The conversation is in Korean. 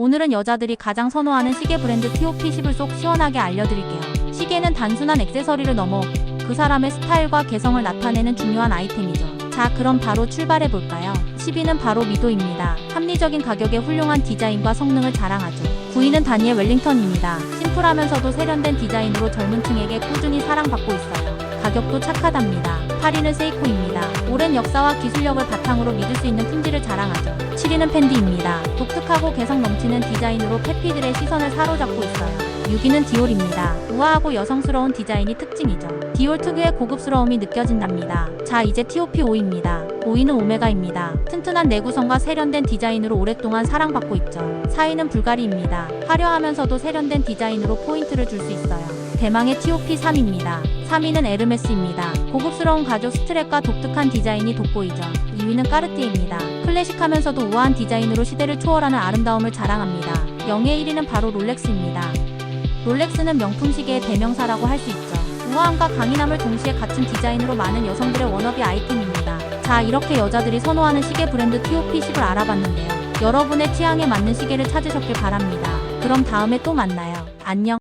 오늘은 여자들이 가장 선호하는 시계 브랜드 TOP10을 쏙 시원하게 알려드릴게요. 시계는 단순한 액세서리를 넘어 그 사람의 스타일과 개성을 나타내는 중요한 아이템이죠. 자, 그럼 바로 출발해 볼까요? 10위는 바로 미도입니다. 합리적인 가격에 훌륭한 디자인과 성능을 자랑하죠. 9위는 다니엘 웰링턴입니다. 심플하면서도 세련된 디자인으로 젊은 층에게 꾸준히 사랑받고 있어요. 가격도 착하답니다. 8위는 세이코입니다. 오랜 역사와 기술력을 바탕으로 믿을 수 있는 품질을 자랑하죠. 7위는 펜디입니다. 독특하고 개성 넘치는 디자인으로 패피들의 시선을 사로잡고 있어요. 6위는 디올입니다. 우아하고 여성스러운 디자인이 특징이죠. 디올 특유의 고급스러움이 느껴진답니다. 자, 이제 TOP 5위입니다. 5위는 오메가입니다. 튼튼한 내구성과 세련된 디자인으로 오랫동안 사랑받고 있죠. 4위는 불가리입니다. 화려하면서도 세련된 디자인으로 포인트를 줄 수 있어요. 대망의 TOP 3입니다. 3위는 에르메스입니다. 고급스러운 가죽 스트랩과 독특한 디자인이 돋보이죠. 2위는 까르띠에입니다. 클래식하면서도 우아한 디자인으로 시대를 초월하는 아름다움을 자랑합니다. 영예 1위는 바로 롤렉스입니다. 롤렉스는 명품 시계의 대명사라고 할 수 있죠. 우아함과 강인함을 동시에 갖춘 디자인으로 많은 여성들의 워너비 아이템입니다. 자, 이렇게 여자들이 선호하는 시계 브랜드 TOP10을 알아봤는데요. 여러분의 취향에 맞는 시계를 찾으셨길 바랍니다. 그럼 다음에 또 만나요. 안녕.